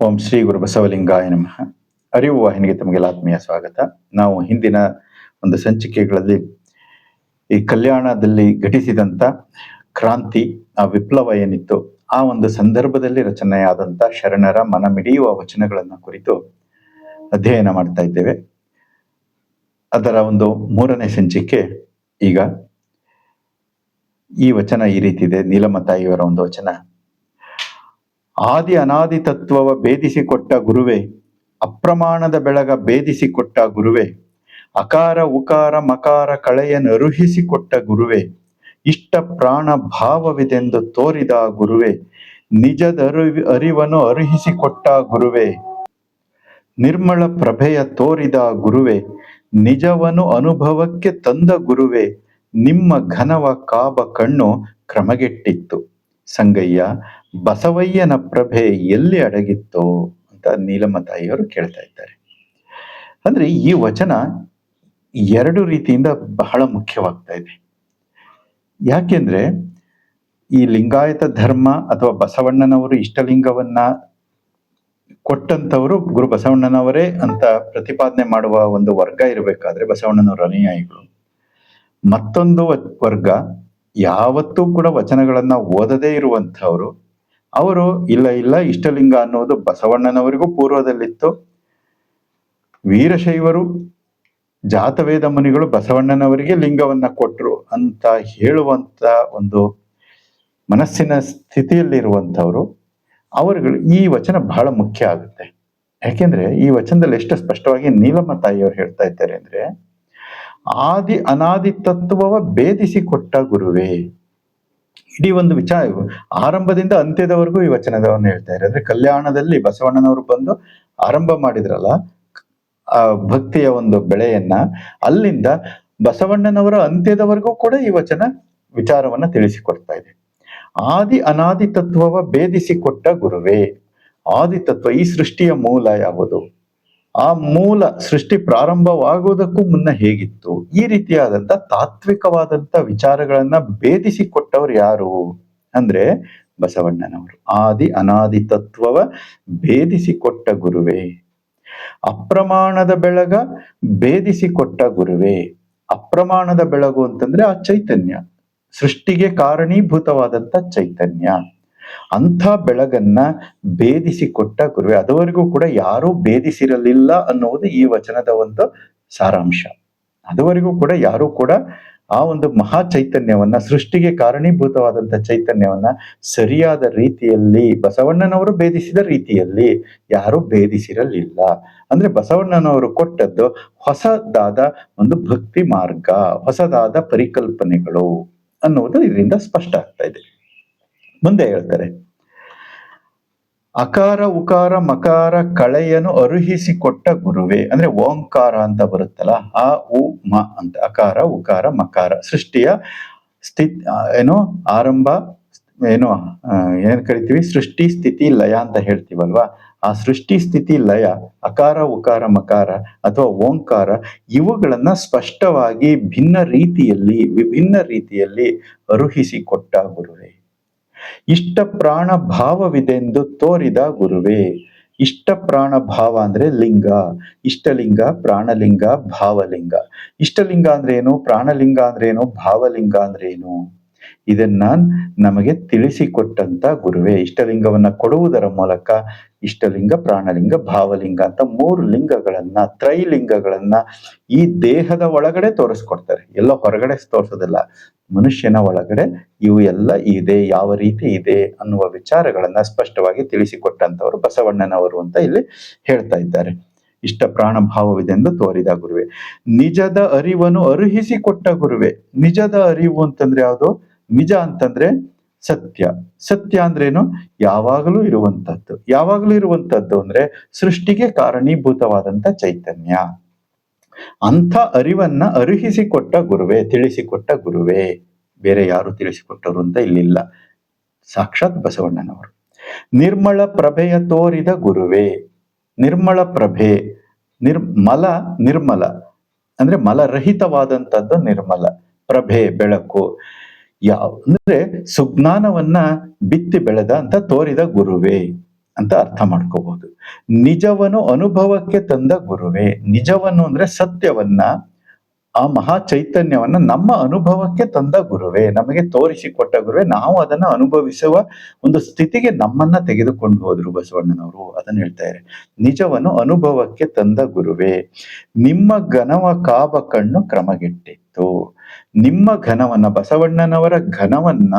ಓಂ ಶ್ರೀ ಗುರು ಬಸವಲಿಂಗಾಯ ನಮಃ. ಅರಿವು ವಾಹಿನಿಗೆ ತಮಗೆಲ್ಲ ಆತ್ಮೀಯ ಸ್ವಾಗತ. ನಾವು ಹಿಂದಿನ ಒಂದು ಸಂಚಿಕೆಗಳಲ್ಲಿ ಈ ಕಲ್ಯಾಣದಲ್ಲಿ ಘಟಿಸಿದಂಥ ಕ್ರಾಂತಿ, ಆ ವಿಪ್ಲವ ಏನಿತ್ತು, ಆ ಒಂದು ಸಂದರ್ಭದಲ್ಲಿ ರಚನೆಯಾದಂಥ ಶರಣರ ಮನಮಿಡಿಯುವ ವಚನಗಳನ್ನು ಕುರಿತು ಅಧ್ಯಯನ ಮಾಡ್ತಾ ಇದ್ದೇವೆ. ಅದರ ಒಂದು ಮೂರನೇ ಸಂಚಿಕೆ ಈಗ. ಈ ವಚನ ಈ ರೀತಿ ಇದೆ ನೀಲಮ ತಾಯಿಯವರ ಒಂದು ವಚನ. ಆದಿ ಅನಾದಿ ತತ್ವವ ಭೇದಿಸಿಕೊಟ್ಟ ಗುರುವೇ, ಅಪ್ರಮಾಣದ ಬೆಳಗ ಭೇದಿಸಿಕೊಟ್ಟ ಗುರುವೇ, ಅಕಾರ ಉಕಾರ ಮಕಾರ ಕಳೆಯನ್ನರುಹಿಸಿಕೊಟ್ಟ ಗುರುವೇ, ಇಷ್ಟ ಪ್ರಾಣ ಭಾವವಿದೆಂದು ತೋರಿದ ಗುರುವೆ ನಿಜದ ಅರಿವಿ ಅರಿವನ್ನು ಅರುಹಿಸಿಕೊಟ್ಟ ಗುರುವೇ. ನಿರ್ಮಳ ಪ್ರಭೆಯ ತೋರಿದ ಗುರುವೆ, ನಿಜವನು ಅನುಭವಕ್ಕೆ ತಂದ ಗುರುವೆ, ನಿಮ್ಮ ಘನವ ಕಾಬ ಕಣ್ಣು ಕ್ರಮಗೆಟ್ಟಿತ್ತು. ಸಂಗಯ್ಯ, ಬಸವಯ್ಯನ ಪ್ರಭೆ ಎಲ್ಲಿ ಅಡಗಿತ್ತೋ? ಅಂತ ನೀಲಮ್ಮ ತಾಯಿಯವರು ಕೇಳ್ತಾ ಇದ್ದಾರೆ. ಅಂದ್ರೆ ಈ ವಚನ ಎರಡು ರೀತಿಯಿಂದ ಬಹಳ ಮುಖ್ಯವಾಗ್ತಾ ಇದೆ. ಯಾಕೆಂದ್ರೆ ಈ ಲಿಂಗಾಯತ ಧರ್ಮ ಅಥವಾ ಬಸವಣ್ಣನವರು ಇಷ್ಟಲಿಂಗವನ್ನ ಕೊಟ್ಟಂತವರು ಗುರು ಬಸವಣ್ಣನವರೇ ಅಂತ ಪ್ರತಿಪಾದನೆ ಮಾಡುವ ಒಂದು ವರ್ಗ ಇರಬೇಕಾದ್ರೆ ಬಸವಣ್ಣನವರ ಅನುಯಾಯಿಗಳು. ಮತ್ತೊಂದು ವರ್ಗ ಯಾವತ್ತೂ ಕೂಡ ವಚನಗಳನ್ನ ಓದದೇ ಇರುವಂಥವ್ರು. ಅವರು, ಇಲ್ಲ ಇಲ್ಲ, ಇಷ್ಟಲಿಂಗ ಅನ್ನೋದು ಬಸವಣ್ಣನವರಿಗೂ ಪೂರ್ವದಲ್ಲಿತ್ತು. ವೀರಶೈವರು, ಜಾತವೇದ ಮುನಿಗಳು ಬಸವಣ್ಣನವರಿಗೆ ಲಿಂಗವನ್ನ ಕೊಟ್ರು ಅಂತ ಹೇಳುವಂತ ಒಂದು ಮನಸ್ಸಿನ ಸ್ಥಿತಿಯಲ್ಲಿರುವಂಥವ್ರು. ಅವರುಗಳು, ಈ ವಚನ ಬಹಳ ಮುಖ್ಯ ಆಗುತ್ತೆ. ಯಾಕೆಂದ್ರೆ, ಈ ವಚನದಲ್ಲಿ ಎಷ್ಟು ಸ್ಪಷ್ಟವಾಗಿ ನೀಲಮ್ಮ ತಾಯಿಯವರು ಹೇಳ್ತಾ ಇದ್ದಾರೆ ಅಂದ್ರೆ ಆದಿ ಅನಾದಿ ತತ್ವವ ಭೇದಿಸಿ ಕೊಟ್ಟ ಗುರುವೇ. ಇಡೀ ಒಂದು ವಿಚಾರ ಆರಂಭದಿಂದ ಅಂತ್ಯದವರೆಗೂ ಈ ವಚನದವನ್ನು ಹೇಳ್ತಾ ಇದ್ದಾರೆ. ಅಂದ್ರೆ ಕಲ್ಯಾಣದಲ್ಲಿ ಬಸವಣ್ಣನವರು ಬಂದು ಆರಂಭ ಮಾಡಿದ್ರಲ್ಲ, ಆ ಭಕ್ತಿಯ ಒಂದು ಬೆಳೆಯನ್ನ, ಅಲ್ಲಿಂದ ಬಸವಣ್ಣನವರ ಅಂತ್ಯದವರೆಗೂ ಕೂಡ ಈ ವಚನ ವಿಚಾರವನ್ನ ತಿಳಿಸಿಕೊಡ್ತಾ ಇದೆ. ಆದಿ ಅನಾದಿ ತತ್ವವ ಭೇದಿಸಿಕೊಟ್ಟ ಗುರುವೇ. ಆದಿ ತತ್ವ ಈ ಸೃಷ್ಟಿಯ ಮೂಲ ಯಾವುದು? ಆ ಮೂಲ ಸೃಷ್ಟಿ ಪ್ರಾರಂಭವಾಗುವುದಕ್ಕೂ ಮುನ್ನ ಹೇಗಿತ್ತು? ಈ ರೀತಿಯಾದಂತ ತಾತ್ವಿಕವಾದಂತ ವಿಚಾರಗಳನ್ನ ಭೇದಿಸಿಕೊಟ್ಟವ್ರು ಯಾರು? ಅಂದ್ರೆ ಬಸವಣ್ಣನವರು. ಆದಿ ಅನಾದಿ ತತ್ವವ ಭೇದಿಸಿಕೊಟ್ಟ ಗುರುವೇ. ಅಪ್ರಮಾಣದ ಬೆಳಗ ಭೇದಿಸಿಕೊಟ್ಟ ಗುರುವೇ. ಅಪ್ರಮಾಣದ ಬೆಳಗು ಅಂತಂದ್ರೆ ಆ ಚೈತನ್ಯ. ಸೃಷ್ಟಿಗೆ ಕಾರಣೀಭೂತವಾದಂತ ಚೈತನ್ಯ. ಅಂಥ ಬೆಳಗನ್ನ ಭೇದಿಸಿಕೊಟ್ಟ ಗುರುವೆ. ಅದುವರೆಗೂ ಕೂಡ ಯಾರೂ ಭೇದಿಸಿರಲಿಲ್ಲ ಅನ್ನುವುದು ಈ ವಚನದ ಒಂದು ಸಾರಾಂಶ. ಅದುವರೆಗೂ ಕೂಡ ಯಾರೂ ಕೂಡ ಆ ಒಂದು ಮಹಾ ಚೈತನ್ಯವನ್ನ, ಸೃಷ್ಟಿಗೆ ಕಾರಣೀಭೂತವಾದಂತ ಚೈತನ್ಯವನ್ನ ಸರಿಯಾದ ರೀತಿಯಲ್ಲಿ, ಬಸವಣ್ಣನವರು ಭೇದಿಸಿದ ರೀತಿಯಲ್ಲಿ ಯಾರೂ ಭೇದಿಸಿರಲಿಲ್ಲ. ಅಂದ್ರೆ ಬಸವಣ್ಣನವರು ಕೊಟ್ಟದ್ದು ಹೊಸದಾದ ಒಂದು ಭಕ್ತಿ ಮಾರ್ಗ, ಹೊಸದಾದ ಪರಿಕಲ್ಪನೆಗಳು ಅನ್ನುವುದು ಇದರಿಂದ ಸ್ಪಷ್ಟ ಆಗ್ತಾ ಇದೆ. ಮುಂದೆ ಹೇಳ್ತಾರೆ. ಅಕಾರ, ಉಕಾರ, ಮಕಾರ, ಕಳೆಯನ್ನು ಅರುಹಿಸಿಕೊಟ್ಟ ಗುರುವೇ, ಅಂದ್ರೆ ಓಂಕಾರ ಅಂತ ಬರುತ್ತಲ್ಲ, ಆ, ಉ, ಮ ಅಂತ, ಅಕಾರ, ಉಕಾರ, ಮಕಾರ, ಸೃಷ್ಟಿಯ ಸ್ಥಿತಿ ಏನು, ಆರಂಭ, ಏನು ಏನ್ ಕರಿತೀವಿ? ಸೃಷ್ಟಿ, ಸ್ಥಿತಿ, ಲಯ ಅಂತ ಹೇಳ್ತೀವಲ್ವಾ? ಆ ಸೃಷ್ಟಿ, ಸ್ಥಿತಿ, ಲಯ, ಅಕಾರ, ಉಕಾರ, ಮಕಾರ ಅಥವಾ ಓಂಕಾರ, ಇವುಗಳನ್ನ ಸ್ಪಷ್ಟವಾಗಿ ಭಿನ್ನ ರೀತಿಯಲ್ಲಿ, ವಿಭಿನ್ನ ರೀತಿಯಲ್ಲಿ ಅರುಹಿಸಿಕೊಟ್ಟ ಗುರುವೇ. ಇಷ್ಟ ಪ್ರಾಣ ಭಾವವಿದೆಂದು ತೋರಿದ ಗುರುವೇ ಇಷ್ಟ ಪ್ರಾಣ ಭಾವ ಅಂದ್ರೆ ಲಿಂಗ, ಇಷ್ಟಲಿಂಗ ಪ್ರಾಣಲಿಂಗ ಭಾವಲಿಂಗ. ಇಷ್ಟಲಿಂಗ ಅಂದ್ರೆ ಏನು? ಪ್ರಾಣಲಿಂಗ ಅಂದ್ರೆ ಏನು? ಭಾವಲಿಂಗ ಅಂದ್ರೆ ಏನು? ಇದನ್ನ ನಮಗೆ ತಿಳಿಸಿಕೊಟ್ಟಂತ ಗುರುವೇ. ಇಷ್ಟಲಿಂಗವನ್ನ ಕೊಡುವುದರ ಮೂಲಕ ಇಷ್ಟಲಿಂಗ, ಪ್ರಾಣಲಿಂಗ, ಭಾವಲಿಂಗ ಅಂತ ಮೂರು ಲಿಂಗಗಳನ್ನ, ತ್ರೈಲಿಂಗಗಳನ್ನ ಈ ದೇಹದ ಒಳಗಡೆ ತೋರಿಸ್ಕೊಡ್ತಾರೆ. ಎಲ್ಲ ಹೊರಗಡೆ ತೋರಿಸೋದಿಲ್ಲ. ಮನುಷ್ಯನ ಒಳಗಡೆ ಇವು ಎಲ್ಲ ಇದೆ, ಯಾವ ರೀತಿ ಇದೆ ಅನ್ನುವ ವಿಚಾರಗಳನ್ನ ಸ್ಪಷ್ಟವಾಗಿ ತಿಳಿಸಿಕೊಟ್ಟಂತವರು ಬಸವಣ್ಣನವರು ಅಂತ ಇಲ್ಲಿ ಹೇಳ್ತಾ ಇದ್ದಾರೆ. ಇಷ್ಟ ಪ್ರಾಣ ಭಾವವಿದೆಂದು ತೋರಿದ ಗುರುವೆ. ನಿಜದ ಅರಿವನ್ನು ಅರುಹಿಸಿಕೊಟ್ಟ ಗುರುವೆ. ನಿಜದ ಅರಿವು ಅಂತಂದ್ರೆ ಯಾವುದು? ನಿಜ ಅಂತಂದ್ರೆ ಸತ್ಯ. ಸತ್ಯ ಅಂದ್ರೇನು? ಯಾವಾಗಲೂ ಇರುವಂತದ್ದು ಯಾವಾಗಲೂ ಇರುವಂತದ್ದು ಅಂದ್ರೆ ಸೃಷ್ಟಿಗೆ ಕಾರಣೀಭೂತವಾದಂತ ಚೈತನ್ಯ. ಅಂಥ ಅರಿವನ್ನ ಅರ್ಹಿಸಿಕೊಟ್ಟ ಗುರುವೇ, ತಿಳಿಸಿಕೊಟ್ಟ ಗುರುವೇ. ಬೇರೆ ಯಾರು ತಿಳಿಸಿಕೊಟ್ಟರು ಅಂತ ಇಲ್ಲಿಲ್ಲ. ಸಾಕ್ಷಾತ್ ಬಸವಣ್ಣನವರು. ನಿರ್ಮಳ ಪ್ರಭೆಯ ತೋರಿದ ಗುರುವೇ. ನಿರ್ಮಳ ಪ್ರಭೆ ನಿರ್ಮಲ ನಿರ್ಮಲ. ಅಂದ್ರೆ ಮಲರಹಿತವಾದಂತದ್ದು ನಿರ್ಮಲ. ಪ್ರಭೆ, ಬೆಳಕು. ಯಾವ ಅಂದ್ರೆ ಸುಜ್ಞಾನವನ್ನ ಬಿತ್ತಿ ಬೆಳೆದ ಅಂತ ತೋರಿದ ಗುರುವೇ ಅಂತ ಅರ್ಥ ಮಾಡ್ಕೋಬಹುದು. ನಿಜವನ್ನು ಅನುಭವಕ್ಕೆ ತಂದ ಗುರುವೇ. ನಿಜವನ್ನು ಅಂದ್ರೆ ಸತ್ಯವನ್ನ ಆ ಮಹಾ ಚೈತನ್ಯವನ್ನ ನಮ್ಮ ಅನುಭವಕ್ಕೆ ತಂದ ಗುರುವೇ, ನಮಗೆ ತೋರಿಸಿಕೊಟ್ಟ ಗುರುವೇ, ನಾವು ಅದನ್ನ ಅನುಭವಿಸುವ ಒಂದು ಸ್ಥಿತಿಗೆ ನಮ್ಮನ್ನ ತೆಗೆದುಕೊಂಡು ಹೋದ್ರು ಬಸವಣ್ಣನವರು. ಅದನ್ನ ಹೇಳ್ತಾರೆ ನಿಜವನ್ನು ಅನುಭವಕ್ಕೆ ತಂದ ಗುರುವೇ, ನಿಮ್ಮ ಘನವ ಕಾಬ ಕಣ್ಣು ಕ್ರಮಗೆಟ್ಟಿತ್ತು. ನಿಮ್ಮ ಘನವನ್ನ, ಬಸವಣ್ಣನವರ ಘನವನ್ನ,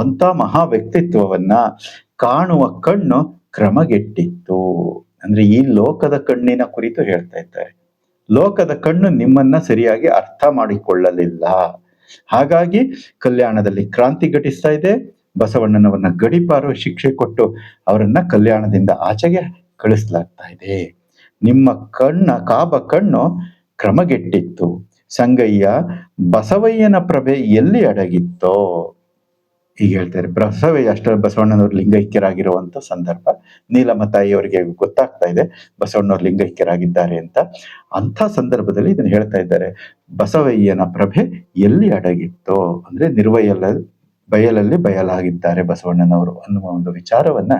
ಅಂತ ಮಹಾ ವ್ಯಕ್ತಿತ್ವವನ್ನ ಕಾಣುವ ಕಣ್ಣು ಕ್ರಮಗೆಟ್ಟಿತ್ತು. ಅಂದ್ರೆ ಈ ಲೋಕದ ಕಣ್ಣಿನ ಕುರಿತು ಹೇಳ್ತಾ ಇದ್ದಾರೆ. ಲೋಕದ ಕಣ್ಣು ನಿಮ್ಮನ್ನ ಸರಿಯಾಗಿ ಅರ್ಥ ಮಾಡಿಕೊಳ್ಳಲಿಲ್ಲ. ಹಾಗಾಗಿ ಕಲ್ಯಾಣದಲ್ಲಿ ಕ್ರಾಂತಿ ಘಟಿಸ್ತಾ ಇದೆ. ಬಸವಣ್ಣನವನ್ನ ಗಡಿಪಾರು ಶಿಕ್ಷೆ ಕೊಟ್ಟು ಅವರನ್ನ ಕಲ್ಯಾಣದಿಂದ ಆಚೆಗೆ ಕಳಿಸ್ಲಾಗ್ತಾ ಇದೆ. ನಿಮ್ಮ ಕಣ್ಣ ಕಾಬ ಕಣ್ಣು ಕ್ರಮಗೆಟ್ಟಿತ್ತು. ಸಂಗಯ್ಯ, ಬಸವಯ್ಯನ ಪ್ರಭೆ ಎಲ್ಲಿ ಅಡಗಿತ್ತೋ? ಈಗ ಹೇಳ್ತಾರೆ ಬಸವ ಅಷ್ಟರ ಬಸವಣ್ಣನವರು ಲಿಂಗೈಕ್ಯರಾಗಿರುವಂತ ಸಂದರ್ಭ ನೀಲಮ್ಮ ತಾಯಿಯವರಿಗೆ ಗೊತ್ತಾಗ್ತಾ ಇದೆ. ಬಸವಣ್ಣವ್ರು ಲಿಂಗೈಕ್ಯರಾಗಿದ್ದಾರೆ ಅಂತ. ಅಂಥ ಸಂದರ್ಭದಲ್ಲಿ ಇದನ್ನು ಹೇಳ್ತಾ ಇದ್ದಾರೆ. ಬಸವಯ್ಯನ ಪ್ರಭೆ ಎಲ್ಲಿ ಅಡಗಿತ್ತೋ, ಅಂದ್ರೆ ನಿರ್ವಯಲ್ಲ ಬಯಲಲ್ಲಿ ಬಯಲಾಗಿದ್ದಾರೆ ಬಸವಣ್ಣನವರು ಅನ್ನುವ ಒಂದು ವಿಚಾರವನ್ನ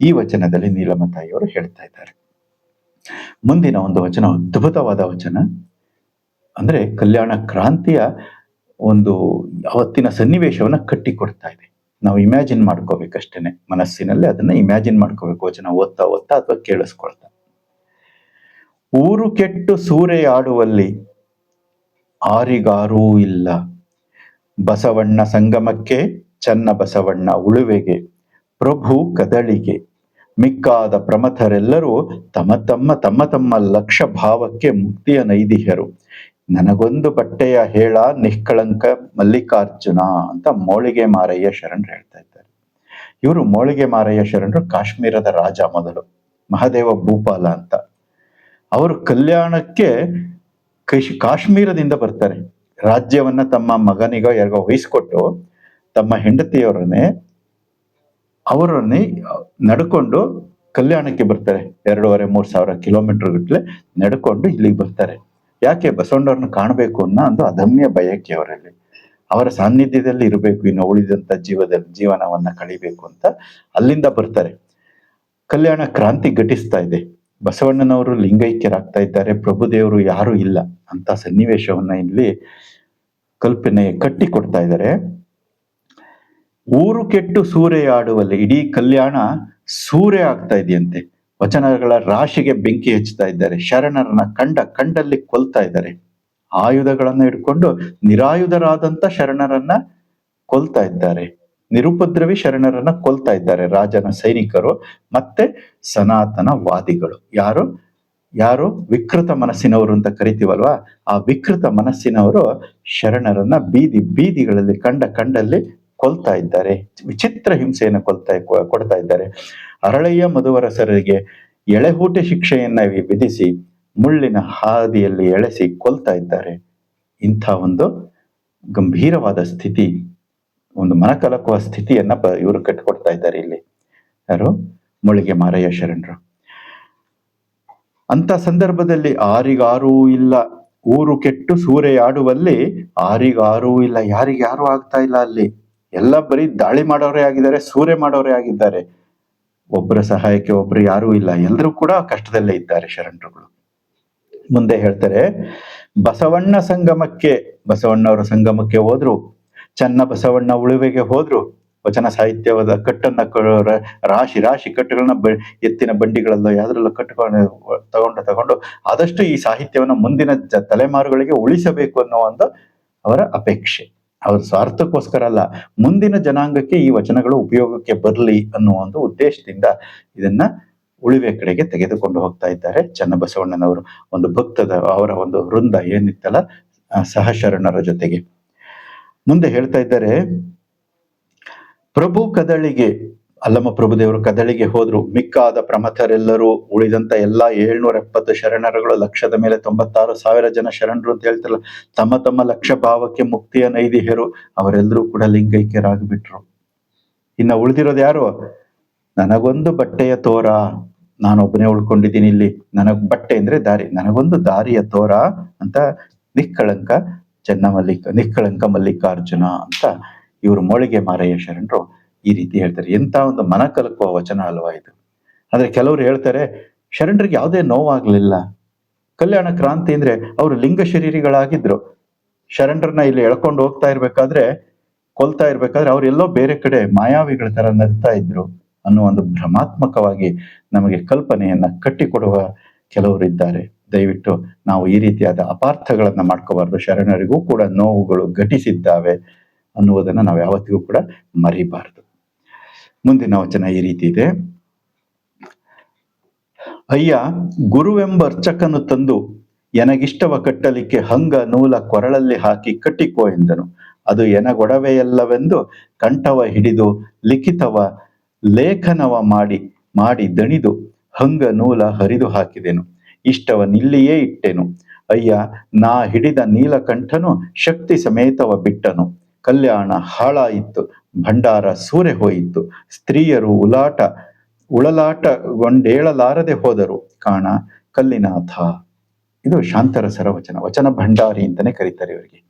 ಈ ವಚನದಲ್ಲಿ ನೀಲಮ್ಮ ತಾಯಿಯವರು ಹೇಳ್ತಾ ಇದ್ದಾರೆ. ಮುಂದಿನ ಒಂದು ವಚನ, ಅದ್ಭುತವಾದ ವಚನ, ಅಂದ್ರೆ ಕಲ್ಯಾಣ ಕ್ರಾಂತಿಯ ಒಂದು ಅವತ್ತಿನ ಸನ್ನಿವೇಶವನ್ನ ಕಟ್ಟಿಕೊಡ್ತಾ ಇದೆ. ನಾವು ಇಮ್ಯಾಜಿನ್ ಮಾಡ್ಕೋಬೇಕಷ್ಟೇನೆ. ಮನಸ್ಸಿನಲ್ಲಿ ಅದನ್ನ ಇಮ್ಯಾಜಿನ್ ಮಾಡ್ಕೋಬೇಕು. ವಚನ ಓದ್ತಾ ಓದ್ತಾ ಅಥವಾ ಕೇಳಿಸ್ಕೊಳ್ತಾ. ಊರು ಕೆಟ್ಟು ಸೂರೆಯಾಡುವಲ್ಲಿ ಆರಿಗಾರೂ ಇಲ್ಲ. ಬಸವಣ್ಣ ಸಂಗಮಕ್ಕೆ, ಚನ್ನ ಬಸವಣ್ಣ ಉಳುವೆಗೆ, ಪ್ರಭು ಕದಳಿಗೆ. ಮಿಕ್ಕಾದ ಪ್ರಮಥರೆಲ್ಲರೂ ತಮ್ಮ ತಮ್ಮ ತಮ್ಮ ತಮ್ಮ ಲಕ್ಷ ಭಾವಕ್ಕೆ ಮುಕ್ತಿಯ ನೈದಿಹರು. ನನಗೊಂದು ಬಟ್ಟೆಯ ಹೇಳ, ನಿಷ್ಕಳಂಕ ಮಲ್ಲಿಕಾರ್ಜುನ ಅಂತ ಮೋಳಿಗೆ ಮಾರಯ್ಯ ಶರಣರು ಹೇಳ್ತಾ ಇದ್ದಾರೆ. ಇವರು ಮೋಳಿಗೆ ಮಾರಯ್ಯ ಶರಣರು ಕಾಶ್ಮೀರದ ರಾಜ ಮೊದಲು, ಮಹಾದೇವ ಭೂಪಾಲ ಅಂತ. ಅವರು ಕಲ್ಯಾಣಕ್ಕೆ ಕೃಷಿ ಕಾಶ್ಮೀರದಿಂದ ಬರ್ತಾರೆ. ರಾಜ್ಯವನ್ನ ತಮ್ಮ ಮಗನಿಗ ಯಾರಿಗೋ ವಹಿಸ್ಕೊಟ್ಟು ತಮ್ಮ ಹೆಂಡತಿಯವರನ್ನೇ, ಅವರನ್ನೇ ನಡ್ಕೊಂಡು ಕಲ್ಯಾಣಕ್ಕೆ ಬರ್ತಾರೆ. ಎರಡೂವರೆ, ಮೂರ್ ಸಾವಿರ ಕಿಲೋಮೀಟರ್ ಗಟ್ಟಲೆ ನಡ್ಕೊಂಡು ಇಲ್ಲಿಗೆ ಬರ್ತಾರೆ. ಯಾಕೆ ಬಸವಣ್ಣವ್ರನ್ನ ಕಾಣಬೇಕು ಅನ್ನೋ ಒಂದು ಅದಮ್ಯ ಬಯಕೆ ಅವರಲ್ಲಿ. ಅವರ ಸಾನ್ನಿಧ್ಯದಲ್ಲಿ ಇರಬೇಕು, ಇನ್ನು ಉಳಿದಂತ ಜೀವದಲ್ಲಿ, ಜೀವನವನ್ನ ಕಳಿಬೇಕು ಅಂತ ಅಲ್ಲಿಂದ ಬರ್ತಾರೆ. ಕಲ್ಯಾಣ ಕ್ರಾಂತಿ ಘಟಿಸ್ತಾ ಇದೆ. ಬಸವಣ್ಣನವರು ಲಿಂಗೈಕ್ಯರಾಗ್ತಾ ಇದ್ದಾರೆ, ಪ್ರಭುದೇವರು ಯಾರು ಇಲ್ಲ ಅಂತ ಸನ್ನಿವೇಶವನ್ನ ಇಲ್ಲಿ ಕಲ್ಪನೆ ಕಟ್ಟಿಕೊಡ್ತಾ ಇದ್ದಾರೆ. ಊರು ಕೆಟ್ಟು ಸೂರೆಯಾಡುವಲ್ಲಿ, ಇಡೀ ಕಲ್ಯಾಣ ಸೂರೆ ಆಗ್ತಾ ಇದೆಯಂತೆ. ವಚನಗಳ ರಾಶಿಗೆ ಬೆಂಕಿ ಹೆಚ್ಚುತ್ತಾ ಇದ್ದಾರೆ. ಶರಣರನ್ನ ಕಂಡ ಕಂಡಲ್ಲಿ ಕೊಲ್ತಾ ಇದ್ದಾರೆ. ಆಯುಧಗಳನ್ನು ಇಟ್ಕೊಂಡು ನಿರಾಯುಧರಾದಂತ ಶರಣರನ್ನ ಕೊಲ್ತಾ ಇದ್ದಾರೆ. ನಿರುಪದ್ರವಿ ಶರಣರನ್ನ ಕೊಲ್ತಾ ಇದ್ದಾರೆ. ರಾಜನ ಸೈನಿಕರು ಮತ್ತೆ ಸನಾತನ ವಾದಿಗಳು ಯಾರು? ಯಾರು? ವಿಕೃತ ಮನಸ್ಸಿನವರು ಅಂತ ಕರಿತೀವಲ್ವಾ? ಆ ವಿಕೃತ ಮನಸ್ಸಿನವರು ಶರಣರನ್ನ ಬೀದಿ ಬೀದಿಗಳಲ್ಲಿ ಕಂಡ ಕಂಡಲ್ಲಿ ಕೊಲ್ತಾ ಇದ್ದಾರೆ. ವಿಚಿತ್ರ ಹಿಂಸೆಯನ್ನು ಕೊಲ್ತಾ ಕೊಡ್ತಾ ಇದ್ದಾರೆ. ಅರಳಯ್ಯ ಮಧುವರಸರಿಗೆ ಎಳೆಹೂಟ ಶಿಕ್ಷೆಯನ್ನ ವಿಧಿಸಿ ಮುಳ್ಳಿನ ಹಾದಿಯಲ್ಲಿ ಎಳೆಸಿ ಕೊಲ್ತಾ ಇದ್ದಾರೆ. ಇಂಥ ಒಂದು ಗಂಭೀರವಾದ ಸ್ಥಿತಿ, ಒಂದು ಮನಕಲಕುವ ಸ್ಥಿತಿಯನ್ನ ಇವರು ಕಟ್ಟಿಕೊಡ್ತಾ ಇದ್ದಾರೆ ಇಲ್ಲಿ. ಯಾರು? ಮುಳಿಗೆ ಮಾರಯ್ಯ ಶರಣರು. ಅಂತ ಸಂದರ್ಭದಲ್ಲಿ ಆರಿಗಾರೂ ಇಲ್ಲ. ಊರು ಕೆಟ್ಟು ಸೂರೆಯಾಡುವಲ್ಲಿ ಆರಿಗಾರೂ ಇಲ್ಲ. ಯಾರಿಗೆ ಯಾರು ಆಗ್ತಾ ಇಲ್ಲ ಅಲ್ಲಿ? ಎಲ್ಲ ಬರೀ ದಾಳಿ ಮಾಡೋರೇ ಆಗಿದ್ದಾರೆ, ಸೂರೆ ಮಾಡೋರೇ ಆಗಿದ್ದಾರೆ. ಒಬ್ಬರ ಸಹಾಯಕ್ಕೆ ಒಬ್ರು ಯಾರೂ ಇಲ್ಲ. ಎಲ್ಲರೂ ಕೂಡ ಕಷ್ಟದಲ್ಲೇ ಇದ್ದಾರೆ ಶರಣರುಗಳು. ಮುಂದೆ ಹೇಳ್ತಾರೆ, ಬಸವಣ್ಣ ಸಂಗಮಕ್ಕೆ ಬಸವಣ್ಣವರ ಸಂಗಮಕ್ಕೆ ಹೋದ್ರು, ಚನ್ನ ಬಸವಣ್ಣ ಉಳುವೆಗೆ ಹೋದ್ರು, ವಚನ ಸಾಹಿತ್ಯವಾದ ಕಟ್ಟನ್ನ ರಾಶಿ ರಾಶಿ ಕಟ್ಟುಗಳನ್ನ ಬ, ಎತ್ತಿನ ಬಂಡಿಗಳಲ್ಲೋ ಯಾವ್ದ್ರಲ್ಲೋ ಕಟ್ಟುಕೊಂಡು ತಗೊಂಡು ತಗೊಂಡು ಆದಷ್ಟು ಈ ಸಾಹಿತ್ಯವನ್ನು ಮುಂದಿನ ತಲೆಮಾರುಗಳಿಗೆ ಉಳಿಸಬೇಕು ಅನ್ನೋ ಒಂದು ಅವರ ಅಪೇಕ್ಷೆ. ಅವ್ರ ಸ್ವಾರ್ಥಕ್ಕೋಸ್ಕರ ಅಲ್ಲ, ಮುಂದಿನ ಜನಾಂಗಕ್ಕೆ ಈ ವಚನಗಳು ಉಪಯೋಗಕ್ಕೆ ಬರಲಿ ಅನ್ನುವ ಒಂದು ಉದ್ದೇಶದಿಂದ ಇದನ್ನ ಉಳಿವೆ ಕಡೆಗೆ ತೆಗೆದುಕೊಂಡು ಹೋಗ್ತಾ ಇದ್ದಾರೆ ಚನ್ನಬಸವಣ್ಣನವರು. ಒಂದು ಭಕ್ತದ, ಅವರ ಒಂದು ವೃಂದ ಏನಿತ್ತಲ್ಲ ಸಹಶರಣರ ಜೊತೆಗೆ. ಮುಂದೆ ಹೇಳ್ತಾ ಇದ್ದಾರೆ, ಪ್ರಭು ಕದಳಿಗೆ ಅಲ್ಲಮ್ಮ ಪ್ರಭುದೇವರು ಕದಳಿಗೆ ಹೋದ್ರು. ಮಿಕ್ಕಾದ ಪ್ರಮಥರೆಲ್ಲರೂ ಉಳಿದಂತ ಎಲ್ಲಾ ಏಳ್ನೂರ ಎಪ್ಪತ್ತು ಶರಣರುಗಳು ಲಕ್ಷದ ಮೇಲೆ ತೊಂಬತ್ತಾರು ಸಾವಿರ ಜನ ಶರಣರು ಅಂತ ಹೇಳ್ತಾರಲ್ಲ, ತಮ್ಮ ತಮ್ಮ ಲಕ್ಷ ಭಾವಕ್ಕೆ ಮುಕ್ತಿಯ ನೈದಿಹರು ಅವರೆಲ್ಲರೂ ಕೂಡ ಲಿಂಗೈಕ್ಯರಾಗ್ಬಿಟ್ರು. ಇನ್ನ ಉಳಿದಿರೋದು ಯಾರು? ನನಗೊಂದು ಬಟ್ಟೆಯ ತೋರ, ನಾನೊಬ್ಬನೇ ಉಳ್ಕೊಂಡಿದ್ದೀನಿ ಇಲ್ಲಿ. ನನಗ್ ಬಟ್ಟೆ ಅಂದ್ರೆ ದಾರಿ, ನನಗೊಂದು ದಾರಿಯ ತೋರ ಅಂತ ನಿಕ್ಕಳಂಕ ಚೆನ್ನ ಮಲ್ಲಿಕ ನಿಕ್ಕಳಂಕ ಮಲ್ಲಿಕಾರ್ಜುನ ಅಂತ ಇವರು ಮೋಳಿಗೆ ಮಾರಯ್ಯ ಶರಣರು ಈ ರೀತಿ ಹೇಳ್ತಾರೆ. ಎಂತ ಒಂದು ಮನ ಕಲಕುವ ವಚನ ಅಲ್ವಾ ಇದು? ಆದ್ರೆ ಕೆಲವರು ಹೇಳ್ತಾರೆ, ಶರಣರಿಗೆ ಯಾವುದೇ ನೋವಾಗ್ಲಿಲ್ಲ. ಕಲ್ಯಾಣ ಕ್ರಾಂತಿ ಅಂದ್ರೆ ಅವರು ಲಿಂಗ ಶರೀರಿಗಳಾಗಿದ್ರು. ಶರಣರನ್ನ ಇಲ್ಲಿ ಎಳ್ಕೊಂಡು ಹೋಗ್ತಾ ಇರ್ಬೇಕಾದ್ರೆ, ಕೊಲ್ತಾ ಇರ್ಬೇಕಾದ್ರೆ ಅವ್ರೆಲ್ಲೋ ಬೇರೆ ಕಡೆ ಮಾಯಾವಿಗಳ ತರ ನಗ್ತಾ ಇದ್ರು ಅನ್ನೋ ಒಂದು ಭ್ರಮಾತ್ಮಕವಾಗಿ ನಮಗೆ ಕಲ್ಪನೆಯನ್ನ ಕಟ್ಟಿಕೊಡುವ ಕೆಲವರು ಇದ್ದಾರೆ. ದಯವಿಟ್ಟು ನಾವು ಈ ರೀತಿಯಾದ ಅಪಾರ್ಥಗಳನ್ನ ಮಾಡ್ಕೋಬಾರ್ದು. ಶರಣರಿಗೂ ಕೂಡ ನೋವುಗಳು ಘಟಿಸಿದ್ದಾವೆ ಅನ್ನುವುದನ್ನ ನಾವು ಯಾವತ್ತಿಗೂ ಕೂಡ ಮರಿಬಾರದು. ಮುಂದಿನ ವಚನ ಈ ರೀತಿ ಇದೆ. ಅಯ್ಯ ಗುರುವೆಂಬ ಅರ್ಚಕನು ತಂದು ಎನಗಿಷ್ಟವ ಕಟ್ಟಲಿಕ್ಕೆ ಹಂಗ ನೂಲ ಕೊರಳಲ್ಲಿ ಹಾಕಿ ಕಟ್ಟಿಕೋ ಎಂದನು. ಅದು ಎನಗೊಡವೆಯಲ್ಲವೆಂದು ಕಂಠವ ಹಿಡಿದು ಲಿಖಿತವ ಲೇಖನವ ಮಾಡಿ ಮಾಡಿ ದಣಿದು ಹಂಗ ನೂಲ ಹರಿದು ಹಾಕಿದೆನು. ಇಷ್ಟವ ನಿಲ್ಲಿಯೇ ಇಟ್ಟೆನು. ಅಯ್ಯ, ನಾ ಹಿಡಿದ ನೀಲಕಂಠನು ಶಕ್ತಿ ಸಮೇತವ ಬಿಟ್ಟನು. ಕಲ್ಯಾಣ ಹಾಳಾಯಿತು. ಭಂಡಾರ ಸೂರೆ ಹೋಯಿತು. ಸ್ತ್ರೀಯರು ಉಲಾಟ, ಉಳಲಾಟಗೊಂಡೇಳಲಾರದೆ ಹೋದರು. ಕಾಣ, ಕಲ್ಲಿನಾಥ. ಇದು ಶಾಂತರಸರ ವಚನ ವಚನ ಭಂಡಾರಿ ಅಂತಾನೆ ಕರೀತಾರೆ ಇವರಿಗೆ.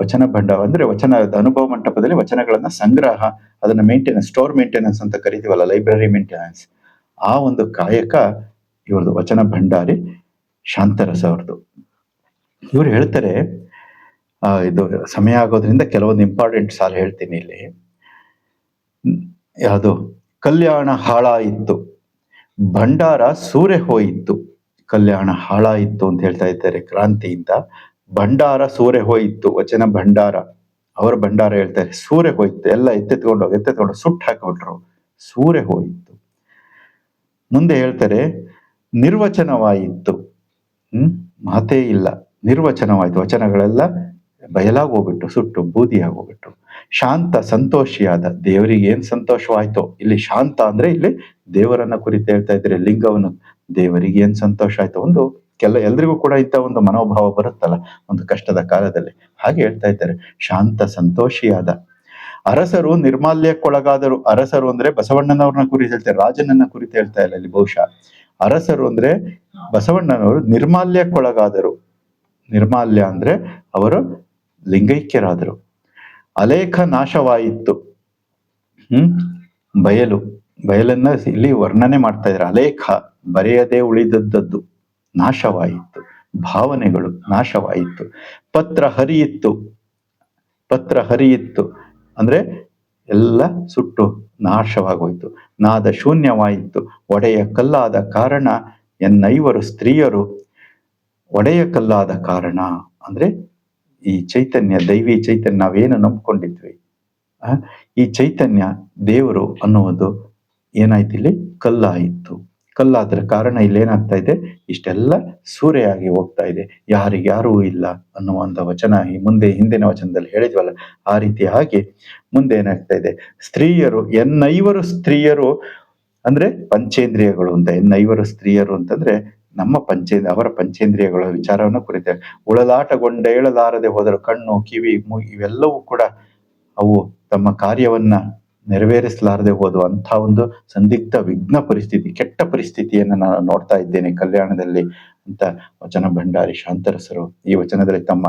ವಚನ ಭಂಡಾರ ಅಂದ್ರೆ ವಚನ ಅನುಭವ ಮಂಟಪದಲ್ಲಿ ವಚನಗಳನ್ನ ಸಂಗ್ರಹ, ಅದನ್ನ ಮೇಂಟೆನೆನ್ಸ್, ಸ್ಟೋರ್ ಮೇಂಟೆನೆನ್ಸ್ ಅಂತ ಕರಿತೀವಲ್ಲ, ಲೈಬ್ರರಿ ಮೇಂಟೆನೆನ್ಸ್. ಆ ಒಂದು ಕಾಯಕ ಇವ್ರದ್ದು ವಚನ ಭಂಡಾರಿ ಶಾಂತರಸ ಅವ್ರದ್ದು ಇವ್ರು ಹೇಳ್ತಾರೆ ಇದು ಸಮಯ ಆಗೋದ್ರಿಂದ ಕೆಲವೊಂದು ಇಂಪಾರ್ಟೆಂಟ್ ಸಾಲು ಹೇಳ್ತೀನಿ ಇಲ್ಲಿ. ಯಾವುದು? ಕಲ್ಯಾಣ ಹಾಳಾಯಿತು ಭಂಡಾರ ಸೂರೆ ಹೋಯಿತು ಕಲ್ಯಾಣ ಹಾಳಾಯಿತು ಅಂತ ಹೇಳ್ತಾ ಇದ್ದಾರೆ ಕ್ರಾಂತಿಯಿಂದ. ಭಂಡಾರ ಸೂರೆ ಹೋಯಿತು ವಚನ ಭಂಡಾರ. ಅವರ ಭಂಡಾರ ಹೇಳ್ತಾರೆ. ಸೂರೆ ಹೋಯಿತು ಎಲ್ಲ ಎತ್ತೆತ್ಕೊಂಡು ಎತ್ತೆತ್ಕೊಂಡು ಸುಟ್ಟು ಹಾಕಿಬಿಟ್ರು. ಸೂರೆ ಹೋಯಿತು ಮುಂದೆ ಹೇಳ್ತಾರೆ, ನಿರ್ವಚನವಾಯಿತು. ಹ್ಮ್? ಮಾತೇ ಇಲ್ಲ. ನಿರ್ವಚನವಾಯಿತು. ವಚನಗಳೆಲ್ಲ ಬಯಲಾಗಿ ಹೋಗ್ಬಿಟ್ಟು ಸುಟ್ಟು ಬೂದಿಯಾಗಿ ಹೋಗ್ಬಿಟ್ಟು ಶಾಂತ, ಸಂತೋಷಿಯಾದ ದೇವರಿಗೆ ಏನ್ ಸಂತೋಷವಾಯ್ತೋ, ಇಲ್ಲಿ ಶಾಂತ ಅಂದ್ರೆ ಇಲ್ಲಿ ದೇವರನ್ನ ಕುರಿತು ಹೇಳ್ತಾ ಇದ್ರೆ, ಲಿಂಗವನ್ನು ದೇವರಿಗೆ ಏನ್ ಸಂತೋಷ ಆಯ್ತು ಒಂದು ಕೆಲ ಎಲ್ರಿಗೂ ಕೂಡ ಇಂಥ ಒಂದು ಮನೋಭಾವ ಬರುತ್ತಲ್ಲ, ಒಂದು ಕಷ್ಟದ ಕಾಲದಲ್ಲಿ. ಹಾಗೆ ಹೇಳ್ತಾ ಇದ್ದಾರೆ, ಶಾಂತ, ಸಂತೋಷಿಯಾದ. ಅರಸರು ನಿರ್ಮಾಲ್ಯಕ್ಕೊಳಗಾದರು. ಅರಸರು ಅಂದ್ರೆ ಬಸವಣ್ಣನವ್ರನ್ನ ಕುರಿತು ಹೇಳ್ತಾರೆ ರಾಜನನ್ನ ಕುರಿತು ಹೇಳ್ತಾ ಇಲ್ಲ ಇಲ್ಲಿ ಬಹುಶಃ. ಅರಸರು ಅಂದ್ರೆ ಬಸವಣ್ಣನವರು ನಿರ್ಮಾಲ್ಯಕ್ಕೊಳಗಾದರು. ನಿರ್ಮಾಲ್ಯ ಅಂದ್ರೆ ಅವರು ಲಿಂಗೈಕ್ಯರಾದರು. ಅಲೇಖ ನಾಶವಾಯಿತು. ಹ್ಮ್? ಬಯಲು. ಬಯಲನ್ನ ಇಲ್ಲಿ ವರ್ಣನೆ ಮಾಡ್ತಾ ಇದ್ದಾರೆ. ಅಲೇಖ ಬರೆಯದೆ ಉಳಿದದ್ದದ್ದು ನಾಶವಾಯಿತು. ಭಾವನೆಗಳು ನಾಶವಾಯಿತು. ಪತ್ರ ಹರಿಯಿತ್ತು. ಪತ್ರ ಹರಿಯಿತ್ತು. ಅಂದ್ರೆ ಎಲ್ಲ ಸುಟ್ಟು ನಾಶವಾಗೋಯ್ತು. ನಾದ ಶೂನ್ಯವಾಯಿತು. ಒಡೆಯ ಕಲ್ಲಾದ ಕಾರಣ ಎನ್ನೈವರು ಸ್ತ್ರೀಯರು ಒಡೆಯ ಕಲ್ಲಾದ ಕಾರಣ. ಅಂದ್ರೆ ಈ ಚೈತನ್ಯ, ದೈವಿ ಚೈತನ್ಯ ನಾವೇನು ನಂಬ್ಕೊಂಡಿದ್ವಿ? ಈ ಚೈತನ್ಯ ದೇವರು ಅನ್ನುವುದು ಏನಾಯ್ತು ಇಲ್ಲಿ? ಕಲ್ಲಾಯಿತು. ಕಲ್ಲಾದ್ರ ಕಾರಣ ಇಲ್ಲಿ ಏನಾಗ್ತಾ ಇದೆ? ಇಷ್ಟೆಲ್ಲ ಸೂರೆಯಾಗಿ ಹೋಗ್ತಾ ಇದೆ. ಯಾರಿಗ್ಯಾರೂ ಇಲ್ಲ ಅನ್ನುವಂಥ ವಚನ ಈ ಮುಂದೆ ಹಿಂದಿನ ವಚನದಲ್ಲಿ ಹೇಳಿದ್ವಲ್ಲ, ಆ ರೀತಿಯಾಗಿ ಮುಂದೆ ಏನಾಗ್ತಾ ಇದೆ? ಸ್ತ್ರೀಯರು, ಎನ್ನೈವರು ಸ್ತ್ರೀಯರು ಅಂದ್ರೆ ಪಂಚೇಂದ್ರಿಯಗಳು ಅಂತ. ಎನ್ನೈವರು ಸ್ತ್ರೀಯರು ಅಂತಂದ್ರೆ ನಮ್ಮ ಪಂಚೇ ಅವರ ಪಂಚೇಂದ್ರಿಯಗಳ ವಿಚಾರವನ್ನು ಕುರಿತ ಉಳಲಾಟಗೊಂಡೇಳಲಾರದೆ ಹೋದರು ಕಣ್ಣು, ಕಿವಿ, ಮೂ, ಇವೆಲ್ಲವೂ ಕೂಡ ಅವು ತಮ್ಮ ಕಾರ್ಯವನ್ನ ನೆರವೇರಿಸಲಾರದೆ ಹೋದು ಅಂತ ಒಂದು ಸಂದಿಗ್ಧ ವಿಘ್ನ ಪರಿಸ್ಥಿತಿ, ಕೆಟ್ಟ ಪರಿಸ್ಥಿತಿಯನ್ನ ನಾನು ನೋಡ್ತಾ ಇದ್ದೇನೆ ಕಲ್ಯಾಣದಲ್ಲಿ ಅಂತ ವಚನ ಭಂಡಾರಿ ಶಾಂತರಸರು ಈ ವಚನದಲ್ಲಿ ತಮ್ಮ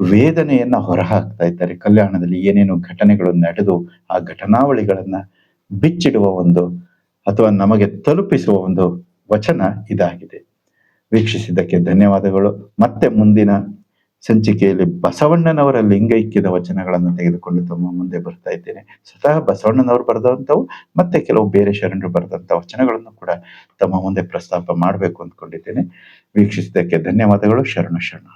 ವೇದನೆಯನ್ನ ಹೊರಹಾಕ್ತಾ ಇದ್ದಾರೆ. ಕಲ್ಯಾಣದಲ್ಲಿ ಏನೇನು ಘಟನೆಗಳು ನಡೆದು ಆ ಘಟನಾವಳಿಗಳನ್ನ ಬಿಚ್ಚಿಡುವ ಒಂದು ಅಥವಾ ನಮಗೆ ತಲುಪಿಸುವ ಒಂದು ವಚನ ಇದಾಗಿದೆ. ವೀಕ್ಷಿಸಿದ್ದಕ್ಕೆ ಧನ್ಯವಾದಗಳು. ಮತ್ತೆ ಮುಂದಿನ ಸಂಚಿಕೆಯಲ್ಲಿ ಬಸವಣ್ಣನವರ ಲಿಂಗೈಕ್ಯದ ವಚನಗಳನ್ನು ತೆಗೆದುಕೊಂಡು ತಮ್ಮ ಮುಂದೆ ಬರ್ತಾ ಇದ್ದೇನೆ. ಸ್ವತಃ ಬಸವಣ್ಣನವರು ಬರೆದಂಥವು, ಮತ್ತೆ ಕೆಲವು ಬೇರೆ ಶರಣರು ಬರೆದಂಥ ವಚನಗಳನ್ನು ಕೂಡ ತಮ್ಮ ಮುಂದೆ ಪ್ರಸ್ತಾಪ ಮಾಡಬೇಕು ಅಂದ್ಕೊಂಡಿದ್ದೇನೆ. ವೀಕ್ಷಿಸಿದ್ದಕ್ಕೆ ಧನ್ಯವಾದಗಳು. ಶರಣ ಶರಣ.